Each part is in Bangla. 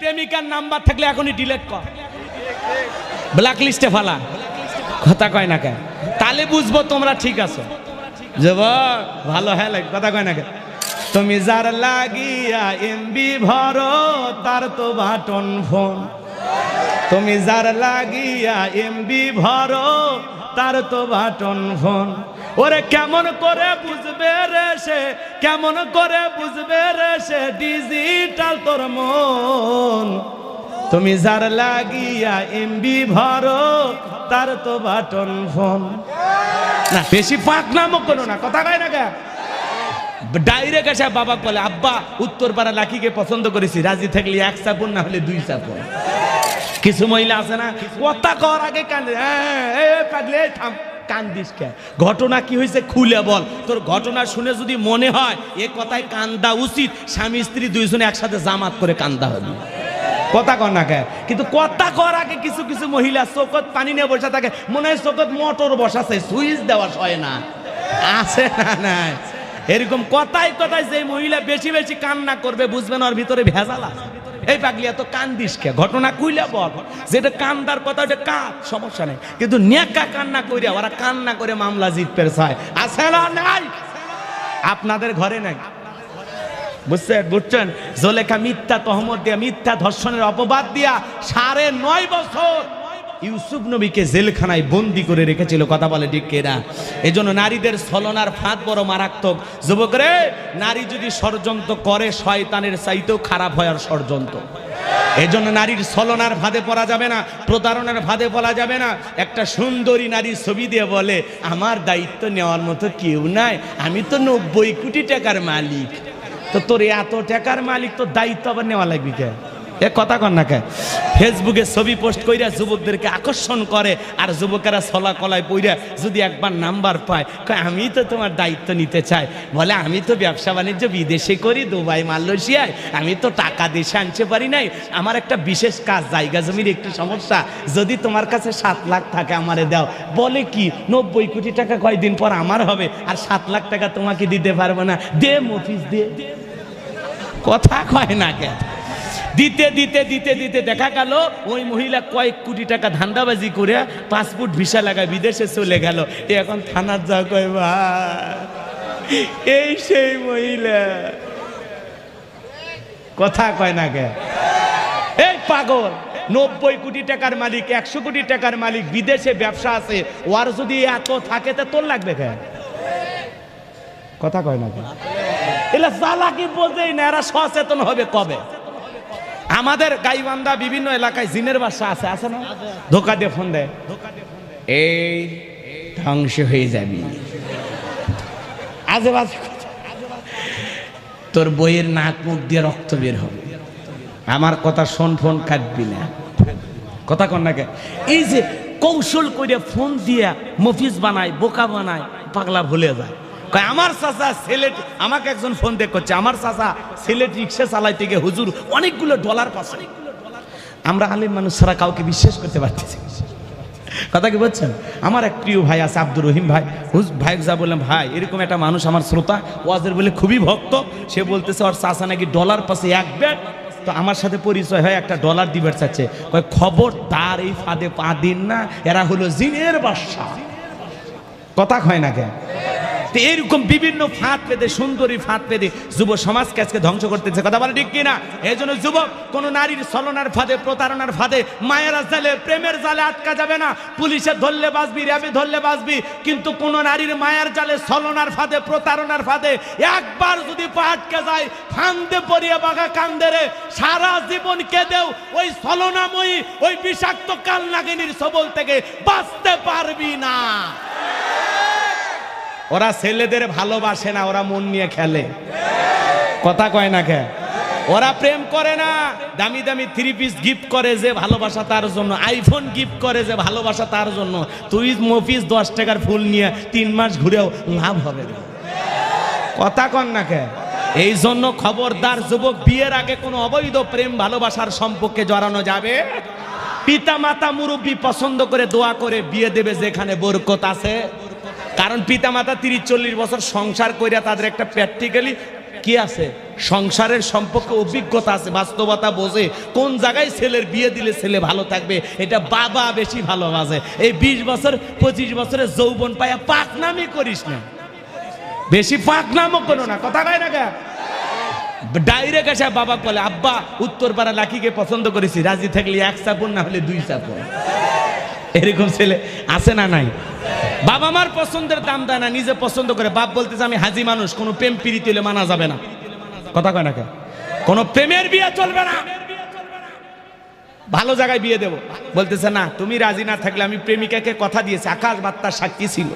প্রেমিকার নাম্বার থাকলে এখনই ডিলেট কর। ব্ল্যাক লিস্টে ফালা। কথা কয় না কেন তাহলে বুঝব তোমরা ঠিক আছো। যুবক, ভালো হ্যাঁ লাগে, কথা কয় না কেন তুমি যার লাগিয়া এমবি ভরো, তার তো বাটন ফোন। তুমি যার লাগিয়া এমবি ভরো, তার তো বাটন ফোন। ওরে কেমন করে বুঝবে রে সে? কেমন করে বুঝবে রে সে? ডিজিটাল তোর মন। তুমি যার লাগিয়া এমবি ভরো তার তো বাটন ফোন। না বেশি ফাঁক নামও করো না কথা কয় না কে? ডাইরেক্ট এসে বাবা বলে আব্বা উত্তর পাড়া লাকিকে পছন্দ করেছি রাজি থাকলে এক চাপন না হলে দুই চাপন। কিছু মহিলা আছে না কথা কর আগে কান্দে হ্যাঁ, পাগলে থাম। কান্দিস কে ঘটনা কি হয়েছে খুলে বল। তোর ঘটনা শুনে যদি মনে হয়, এ কথায় কান্দা উচিত, স্বামী স্ত্রী দুইজনে একসাথে জামাত করে কান্দা হবে। কথা কর না কে? কিন্তু কথা কর আগে কিছু কিছু মহিলা চোখত পানি নিয়ে বসে থাকে। মনে হয় চোখত মোটর বসাছে, সুইচ দেওয়া হয় না। আছে না নাই? এরকম কথায় কথায় যে মহিলা বেশি বেশি কান্না করবে বুঝবেন ওর ভিতরে ভেজাল আছে। এই পাগলি এত কান্দিস কে? ঘটনা কইলে বল। যেটা কান্দার কথা, ওটা কাঁদ, সমস্যা নেই। কিন্তু নেকা কান্না কইরা, ওরা কান্না করে মামলা জিত চায় আছে না নাই? আপনাদের ঘরে নাই? বুঝছেন বুঝছেন? জোলেখা মিথ্যা তহমদ দিয়া, মিথ্যা ধর্ষণের অপবাদ দিয়া সাড়ে নয় বছর ইউসুফ নবীকে জেলখানায় বন্দি করে রেখেছিল। কথা বলে ঠিক কেরা জন্য নারীদের ছলনার ফাঁদ বড় মারাত্মক। যুবকরে নারী যদি ষড়যন্ত্র করে, শয়তানের চাইতেও খারাপ হয় আর ষড়যন্ত্র। এই জন্য নারীর ছলনার ফাঁদে পড়া যাবে না, প্রতারণার ফাঁদে পড়া যাবে না। একটা সুন্দরী নারীর ছবি দিয়ে বলে, আমার দায়িত্ব নেওয়ার মতো কেউ নাই, আমি তো নব্বই কোটি টাকার মালিক। তো তোর এত টাকার মালিক তো দায়িত্ব আবার নেওয়া লাগবে কে? এ কথা কর না কে? ফেসবুকে ছবি পোস্ট কইরা যুবকদেরকে আকর্ষণ করে আর যুবকেরা ছলা কলায় পইরা যদি একবার নাম্বার পায়, কয়, আমি তো তোমার দায়িত্ব নিতে চাই। বলে, আমি তো ব্যবসা বাণিজ্য বিদেশে করি, দুবাই, মালয়েশিয়ায়। আমি তো টাকা দেশে আনতে পারি নাই। আমার একটা বিশেষ কাজ, জায়গা জমির একটু সমস্যা। যদি তোমার কাছে সাত লাখ টাকা আমারে দাও। বলে কি, নব্বই কোটি টাকা কয়দিন পর আমার হবে, আর সাত লাখ টাকা তোমাকে দিতে পারব না। দে মফিস দে। কথা কয় না কে? দিতে দিতে দিতে দিতে দেখা গেল, ওই মহিলা কয়েক কোটি টাকা ধান্দাবাজি করে পাসপোর্ট ভিসা লাগায় বিদেশে চলে গেল। এখন থানার যা কয় এই সেই মহিলা। কথা কয় না কে? এই পাগল, নব্বই কোটি টাকার মালিক, একশো কোটি টাকার মালিক, বিদেশে ব্যবসা আছে, ওর যদি এত থাকে তা তোর লাগবে কে? কথা কয় না কে? এলা চালাকি বোঝেই না, এরা সচেতন হবে কবে? আমাদের গাইবান্ধা বিভিন্ন এলাকায় জিনের বাসা আছে আছে না? ধোকা দিয়ে ফোন দেয়। এই ধ্বংস হয়ে যাবি। আজে বাজে তোর বইয়ের নাক মুখ দিয়ে রক্ত বের হবে। আমার কথা শোন, ফোন কাটবি না। কথা কন না এই যে কৌশল করে ফোন দিয়া মফিজ বানায়, বোকা বানায়, পাগলা ভুলে যায়। কয়, আমার চাচা সিলেট আমাকে একজন ফোন দেখ করছে, আমার চাচা সিলেট রিক্সা চালাইতে গিয়ে হুজুর অনেকগুলো ডলার পাচ্ছে। আমরা আলিম মানুষ ছাড়া কাউকে বিশ্বাস করতে পারতেছি কথা কি বলছেন? আমার এক প্রিয় ভাই আছে, আব্দুর রহিম ভাই। হুজ, ভাই যা বললাম ভাই, এরকম একটা মানুষ আমার শ্রোতা ওয়াজের বলে খুবই ভক্ত। সে বলতেছে, ওর চাচা নাকি ডলার পাশে এক ব্যাগ? তো আমার সাথে পরিচয় হয় একটা ডলার দিবার চাচ্ছে। কয়, খবর তার এই ফাঁদে পা দিন না, এরা হলো জিনের বাসা কথা হয় না কেন? তো এরকম বিভিন্ন ফাঁদ পেতে, সুন্দরী ফাঁদ পেতে যুব সমাজকে আজকে ধ্বংস করতেছে। কথা বলে ঠিক কিনা? এই জন্য যুবক, কোন নারীর ছলনার ফাঁদে, প্রতারণার ফাঁদে মায়ের জালে, প্রেমের জালে আটকা যাবে না। পুলিশে ধরলে বাঁচবি, র্যাবে ধরলে বাঁচবি, কিন্তু কোন নারীর মায়ের জালে ছলনার ফাঁদে, প্রতারণার ফাঁদে একবার যদি পা আটকে যায়, ফান্দে পড়িয়ে বাঘা কান্দে রে। সারা জীবন কেঁদেও ওই ছলনাময়ী, ওই বিষাক্ত কাল নাগিনীর সবল থেকে বাঁচতে পারবি না। ওরা ছেলেদের ভালোবাসে না, ওরা মন নিয়ে খেলে। কথা কয় না কে? ওরা প্রেম করে না, দামি দামি থ্রি পিস গিফট করে যে ভালোবাসা তার জন্য আইফোন গিফট করে যে ভালোবাসা তার জন্য। তুই মফিস দশ টাকার ফুল নিয়ে তিন মাস ঘুরেও লাভ হবে না। কথা কন না কে? এই জন্য খবরদার যুবক, বিয়ের আগে কোনো অবৈধ প্রেম ভালোবাসার সম্পর্কে জড়ানো যাবে? পিতা মাতা মুরব্বী পছন্দ করে দোয়া করে বিয়ে দেবে যেখানে বরকত আছে? কারণ পিতা মাতা তিরিশ চল্লিশ বছর সংসার কইরা তাদের একটা প্র্যাকটিক্যালি কি আছে? সংসারের সম্পর্কে অভিজ্ঞতা আছে, বাস্তবতা বোঝে। কোন জায়গায় ছেলের বিয়ে দিলে ছেলে ভালো থাকবে, এটা বাবা বেশি ভালোবাসে। এই বিশ বছর, পঁচিশ বছরের যৌবন পায়া পাকনামি করিস না। বেশি পাকনামও করো না, কথা কয় না ডাইরেক্ট এসে বাবা বলে, আব্বা উত্তর পাড়া লাকিকে পছন্দ করেছি, রাজি থাকলে এক চাপন, না হলে দুই চাপন। এরকম ছেলে আছে না নাই? বাবা মার পছন্দের দাম দেয় না, নিজে পছন্দ করে। বাপ বলতেছে, আমি হাজি মানুষ, কোনো প্রেম পিড়িতে হলে মানা যাবে না। কথা কয় না কে? কোনো প্রেমের বিয়ে চলবে না। ভালো জায়গায় বিয়ে দেবো। বলতেছে, না, তুমি রাজি না থাকলে আমি প্রেমিকাকে কথা দিয়েছি, আকাশ বার্তার সাক্ষী ছিল।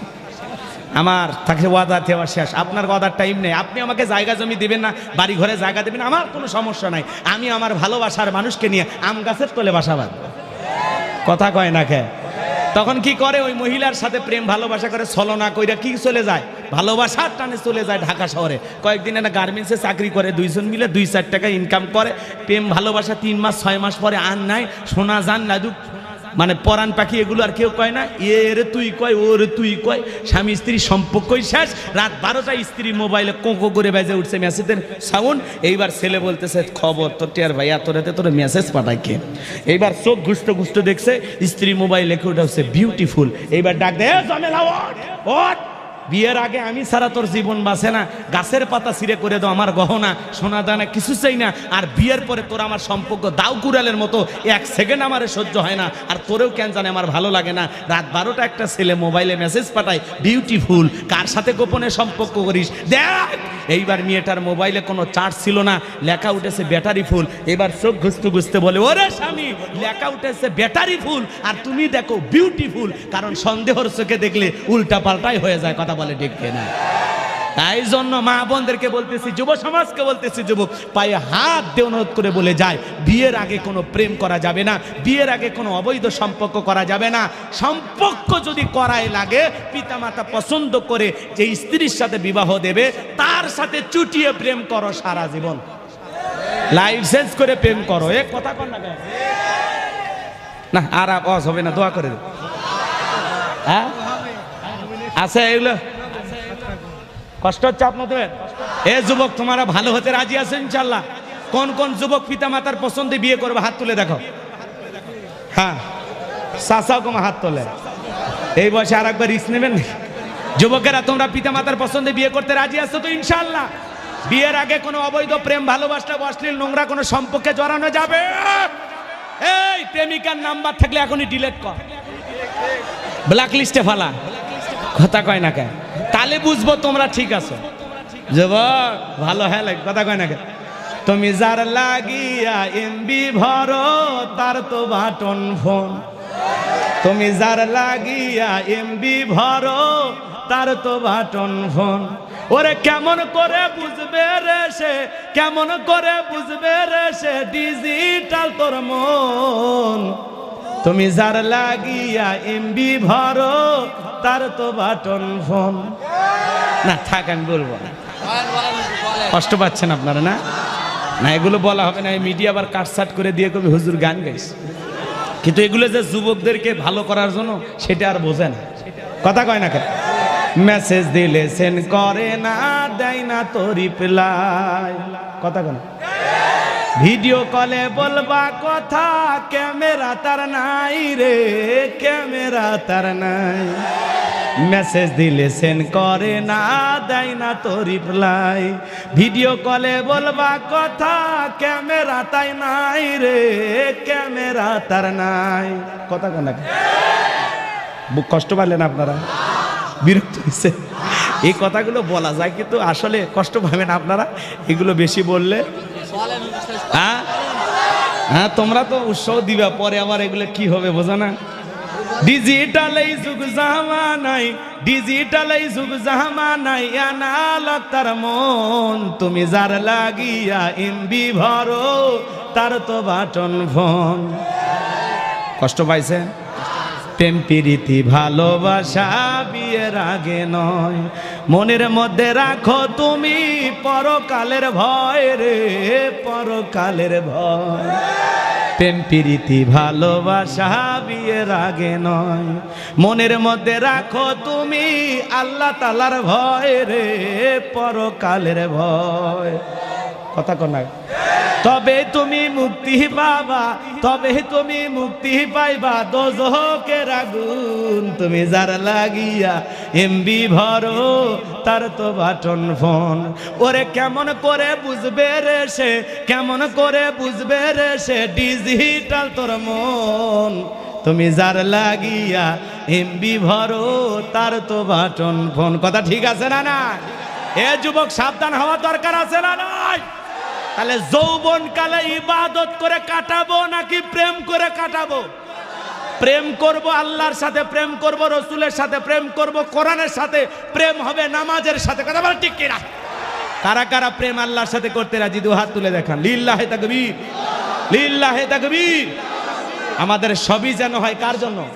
আমার তাকে ওয়াদা দেওয়া শেষ। আপনার ওয়াদার টাইম নেই। আপনি আমাকে জায়গা জমি দিবেন না বাড়ি ঘরে জায়গা দেবেন, আমার কোনো সমস্যা নাই। আমি আমার ভালোবাসার মানুষকে নিয়ে আম গাছের তলে বাসা বাঁধব। কথা কয় না কে? তখন কি করে? ওই মহিলার সাথে প্রেম, ভালোবাসা করে ছলনা কইরা কি চলে যায়? ভালোবাসার টানে চলে যায় ঢাকা শহরে। কয়েকদিন একটা গার্মেন্টসে চাকরি করে, দুইজন মিলে দুই চার টাকা ইনকাম করে। প্রেম, ভালোবাসা তিন মাস, ছয় মাস পরে আর নাই। সোনা যান লাদুক মানে পরাণ পাখি এগুলো আর কেউ কয় না এ রে তুই কয় ও রে তুই কয়। স্বামী স্ত্রী সম্পর্কই শেষ। রাত বারোটা স্ত্রী মোবাইলে কোঁকো করে বেজে উঠছে মেসেজের সাউন্ড এইবার ছেলে বলতেছে খবর তোর টিয়ার ভাই এত রাতে তোর মেসেজ পাঠায় কে? এইবার চোখ ঘুষতে ঘুষতে দেখছে স্ত্রী মোবাইল লেখে ওটা হচ্ছে বিউটিফুল এইবার ডাক দেয় "এ, জমেলা ওঠ। বিয়ের আগে আমি ছাড়া তোর জীবন বাঁচে না। গাছের পাতা ছিঁড়ে করে দাও আমার গহনা, সোনা দানা, কিছু চাই না। আর বিয়ের পরে তোর আমার সম্পর্ক দাও কুড়ালের মতো। এক সেকেন্ড আমার সহ্য হয় না। আর তোরেও কেন জানে আমার ভালো লাগে না। রাত বারোটা একটা ছেলে মোবাইলে মেসেজ পাঠায় বিউটিফুল কার সাথে গোপনে সম্পর্ক করিস? দেখ, এইবার মেয়েটার মোবাইলে কোনো চার্জ ছিল না। লেখা উঠেছে ব্যাটারি ফুল এবার চোখ ঘুষতে ঘুষতে বলে, ওরে স্বামী, লেখা উঠেছে ব্যাটারি ফুল আর তুমি দেখো বিউটিফুল কারণ সন্দেহর চোখে দেখলে উল্টা পাল্টাই হয়ে যায় কথা বলে ঠিক না তাই জন্য মা বোনদেরকে বলতেছি, যুব সমাজকে বলতেছি, যুবক, পায়ে হাত দিয়ে অনুরোধ করে বলে যায়, বিয়ের আগে কোনো প্রেম করা যাবে না, বিয়ের আগে কোনো অবৈধ সম্পর্ক করা যাবে না। সম্পর্ক যদি করাই লাগে, পিতামাতা পছন্দ করে যে স্ত্রীর সাথে বিবাহ দেবে, তার সাথে চুটিয়ে প্রেম করো সারা জীবন। লাইসেন্স করে প্রেম করো। এ কথা কর না আর অস হবে না, দোয়া করে। হ্যাঁ? আছে এগুলো? কষ্ট হচ্ছে আপনাদের? এ যুবক, তোমারা ভালো হতে রাজি আছে ইনশাল্লাহ কোন কোন যুবক পিতা মাতার পছন্দে বিয়ে করবে? হাত তুলে দেখো। হ্যাঁ। চাচাও কমা হাত তোলে। এই বয়সে আর একবার রিস্ক নেবেন যুবকেরা, তোমরা পিতা মাতার পছন্দে বিয়ে করতে রাজি আছো তো ইনশাল্লাহ বিয়ের আগে কোনো অবৈধ প্রেম, ভালোবাসা অশ্লীল নোংরা কোনো সম্পর্কে জড়ানো যাবে? এই, প্রেমিকার নাম্বার থাকলে এখনই ডিলেট কর। ব্ল্যাক লিস্টে ফালা। কথা কয় না কে তাহলে বুঝব তোমরা ঠিক আছো। যুবক, ভালো হ্যাঁ লাগে, কথা কয় না কে তুমি যার লাগিয়া এমবি ভরো, তার তো বাটন ফোন। তুমি যার লাগিয়া এমবি ভরো, তার তো বাটন ফোন। ওরে কেমন করে বুঝবে রে সে, কেমন করে বুঝবে রে সে ডিজিটাল তোর মন। তুমি যার লাগিয়া এমবি ভরো, তার তো বাটন ফোন। না, থাক, আমি বলব না। কষ্ট পাচ্ছেন আপনারা, না? না, এগুলো বলা হবে না মিডিয়া আবার কাটসাট করে দিয়ে কবি হুজুর গান গাইছে। কিন্তু এগুলো যে যুবকদেরকে ভালো করার জন্য, সেটা আর বোঝে না। কথা কয় না কেন? মেসেজ দিলে সেন করে না, দেয় না তো রিপ্লাই। কথা কেন ভিডিও কলে বলবা কথা, ক্যামেরা তার নাই রে, ক্যামেরা তার নাই। মেসেজ দিলে সেন করে না, দেয় না তো রিপ্লাই। ভিডিও কলে বলবা কথা, ক্যামেরা তাই নাই রে, ক্যামেরা তার নাই। কথা কোন কষ্ট পারলেন আপনারা? বিরক্ত হয়েছে। এই কথাগুলো বলা যায়, কিন্তু আসলে কষ্ট পাবেন আপনারা। এগুলো বেশি বললে হ্যাঁ? হ্যাঁ তোমরা তো উৎসাহ দিবা, পরে আবার এগুলো কি হবে, বোঝো না। ডিজিটাল এই যুগ জামানাই ডিজিটাল এই যুগ জামানাই আনালক তার মন, তুমি যার লাগিয়া এমবি ভরো তার তো বাটন ফোন। কষ্ট পাইছে? প্রেম, প্রীতি, ভালোবাসা বিয়ের আগে নয়। মনের মধ্যে রাখো তুমি পরকালের ভয় রে, পরকালের ভয়। প্রেম, প্রীতি, ভালোবাসা বিয়ের আগে নয়। মনের মধ্যে রাখো তুমি আল্লাহ তালার ভয় রে, পরকালের ভয়। কথা কন তবে তুমি মুক্তি পাবা, তবে তুমি মুক্তি পাইবা দোজকের রাগুন তুমি যার লাগিয়া, এমবি ভরো তার তো বাটন ফোন। ওরে কেমন করে বুঝবে রে সে, কেমন করে বুঝবে রে সে, ডিজিটাল তোর মন। তুমি যার লাগিয়া, এমবি ভরো তার তো বাটন ফোন। কথা ঠিক আছে না না এ যুবক, সাবধান হওয়া দরকার আছে না নাই? তাহলে যৌবন কালে ইবাদত করে কাটাবো নাকি প্রেম করে কাটাবো? প্রেম করব আল্লাহর সাথে, প্রেম করব রসুলের সাথে, প্রেম করব কোরআনের সাথে, প্রেম হবে নামাজের সাথে। কথা বল ঠিক কিনা? কারা কারা প্রেম আল্লাহর সাথে করতে রাজি? দু হাত তুলে দেখান। লিল্লাহে তাকবীর। লিল্লাহে তাকবীর। আমাদের সবই যেন হয় কার জন্য?